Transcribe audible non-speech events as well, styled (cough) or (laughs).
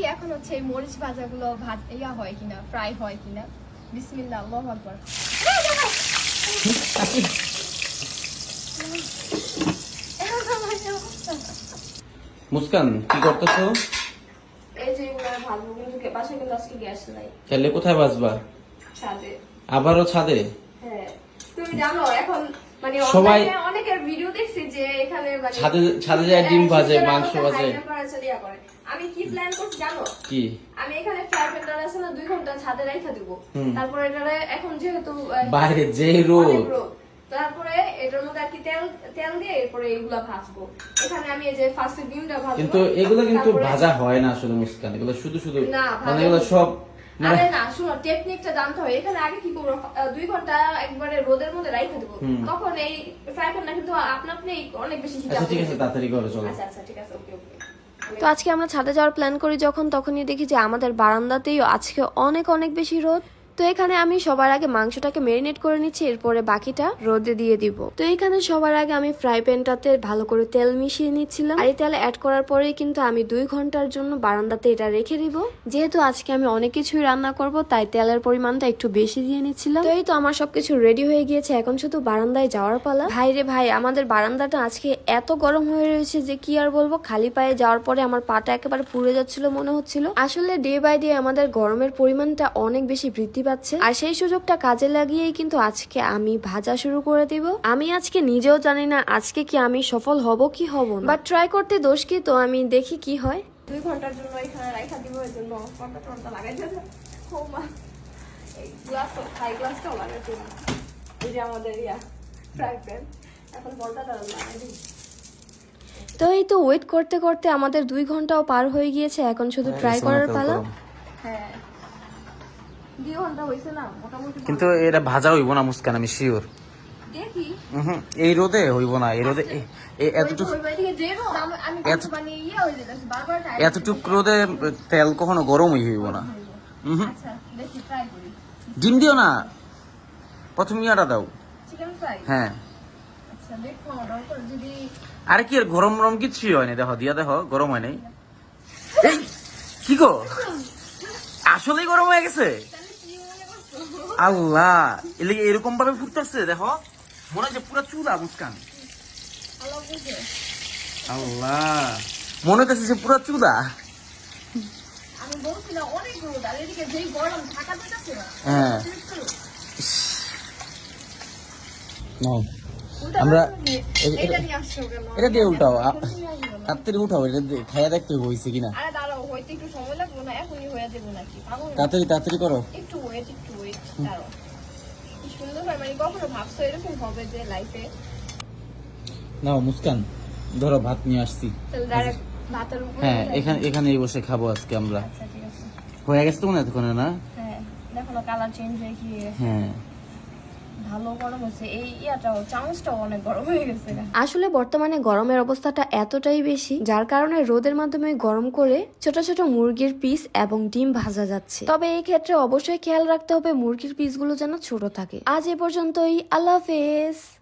দেখি এখন হচ্ছে এই মরিচ ভাজাগুলো ভাজ ইয়া হয় কিনা ফ্রাই হয় কিনা? বিসমিল্লাহ আল্লাহু আকবার। মুস্কান কি করতেছো? এই যে ভাজবো কিন্তু বাসায় কিন্তু আজকে গ্যাস নাই। তাহলে কোথায় ছাদে। আবারও ছাদে? হ্যাঁ। তুমি জানো এখন মানে সবাই- অনেকের ভিডিও দেখছি যে এখানে মানে ছাদে- ছাদে যায় ডিম ভাজে, মাংস ভাজে। আমি কি প্ল্যান করছি জানো? কি? আমি এখানে প্যানটা আছে না দুই ঘণ্টা ছাদে দিব। তারপরে এটারে এখন যেহেতু বাইরে যে রোদ। তারপরে এটার মধ্যে আর কি তেল তেল দিয়ে এরপরে এগুলা ভাজবো। এখানে আমি এই যে ফার্স্টে ডিমটা ভাজবো। কিন্তু এগুলো কিন্তু ভাজা হয় না আসলে মুস্কান। এগুলো শুধু শুধু মানে এগুলো হয়। সব মানে আরে না শুনো টেকনিকটা জানতে হবে। এখানে আগে কি করব? দুই ঘণ্টা একবারে রোদের মধ্যে রাইখা দেবো। তখন এই ফ্রাই প্যানটা কিন্তু আপনা আপনি অনেক বেশি আচ্ছা ঠিক আছে তাড়াতাড়ি করো চলো। আচ্ছা আচ্ছা ঠিক আছে ওকে ওকে। তো আজকে আমরা ছাদে যাওয়ার প্ল্যান করি যখন, তখনই দেখি যে আমাদের বারান্দাতেই আজকে অনেক অনেক বেশি রোদ। তো এখানে আমি সবার আগে মাংসটাকে মেরিনেট করে নিচ্ছি, এরপরে বাকিটা রোদে দিয়ে দিব। তো এখানে সবার আগে আমি ফ্রাই প্যানটাতে ভালো করে তেল মিশিয়ে নিচ্ছিলাম। আর এই তেল অ্যাড করার পরেই কিন্তু আমি দুই ঘণ্টার জন্য বারান্দাতে এটা রেখে দিব। যেহেতু আজকে আমি অনেক কিছুই রান্না করব, তাই তেলের পরিমাণটা একটু বেশি দিয়ে নিচ্ছিলাম। তো এই তো আমার সবকিছু রেডি হয়ে গিয়েছে, এখন শুধু বারান্দায় যাওয়ার পালা। ভাই রে ভাই, আমাদের বারান্দাটা আজকে এত গরম হয়ে রয়েছে যে কি আর বলব, খালি পায়ে যাওয়ার পরে আমার পাটা একেবারে পুড়ে যাচ্ছিল মনে হচ্ছিল। আসলে ডে বাই ডে আমাদের গরমের পরিমাণটা অনেক বেশি বৃদ্ধি পাচ্ছে আর সেই সুযোগটা কাজে লাগিয়েই কিন্তু আজকে আমি ভাজা শুরু করে দিব। আমি আজকে নিজেও জানি না আজকে কি আমি সফল হব কি হব বাট ট্রাই করতে দোষ কি? তো আমি দেখি কি হয়। দুই ঘণ্টার জন্য এখানে রাইখা দিব এর জন্য ঘণ্টা লাগাই মা। এই গ্লাস হাই গ্লাসটাও লাগাই দিল এই যে আমাদের ইয়া ফ্রাই প্যান এখন লাগাই দিই। তো এই তো ওয়েট করতে করতে আমাদের দুই ঘন্টাও পার হয়ে গিয়েছে এখন শুধু ট্রাই করার পালা। হ্যাঁ দুই ঘণ্টা হয়েছে না মোটামুটি কিন্তু এটা ভাজা হইব না মুস্কান আমি শিওর এই রোদে হইব না এই রোদে এ- এতটুকু ইয়ে হয়ে এতটুক রোদে তেল কখনো গরমই হইব না। আচ্ছা। ডিম দিও না। প্রথম ইয়াটা দাও। হ্যাঁ। আচ্ছা, আরে কি গরম গরম কিছুই হয়নি দেখো দিয়া দেখো গরম হয় নাই। কি গো? (laughs) আসলেই গরম হয়ে গেছে তাহলে কি মনে করছ? আল্লাহ। এলিগে এরকম ভাবে ফুটতেছে? দেখো। মনে হচ্ছে পুরো চুলা মুস্কান আল্লাহ। মনে হচ্ছে যে পুরো চুলা। হ্যাঁ। আমরা- এটা- দিয়ে উল্টাও। তাড়াতাড়ি উঠাও এটা খাইয়া দেখতে হবে হয়েছে কিনা? তাড়াতাড়ি তাড়াতাড়ি করো। একটু ওয়েট একটু ওয়েট সুন্দর হয় মানে কখনো ভাবছ এরকম হবে যে লাইফে নাও মুস্কান ধরো ভাত নিয়ে আসছি হ্যাঁ এখানে এখানেই বসে খাব আজকে আমরা। আচ্ছা হয়ে গেছে তো মনে এতক্ষণে না? হ্যাঁ দেখো না কালার চেঞ্জ হয়ে কি হ্যাঁ। আসলে বর্তমানে গরমের অবস্থাটা এতটাই বেশি, যার কারণে রোদের মাধ্যমে গরম করে ছোট ছোট মুরগির পিস এবং ডিম ভাজা যাচ্ছে। তবে এই ক্ষেত্রে অবশ্যই খেয়াল রাখতে হবে মুরগির পিসগুলো যেন ছোট থাকে। আজ এ পর্যন্তই, আল্লাহ হাফেজ।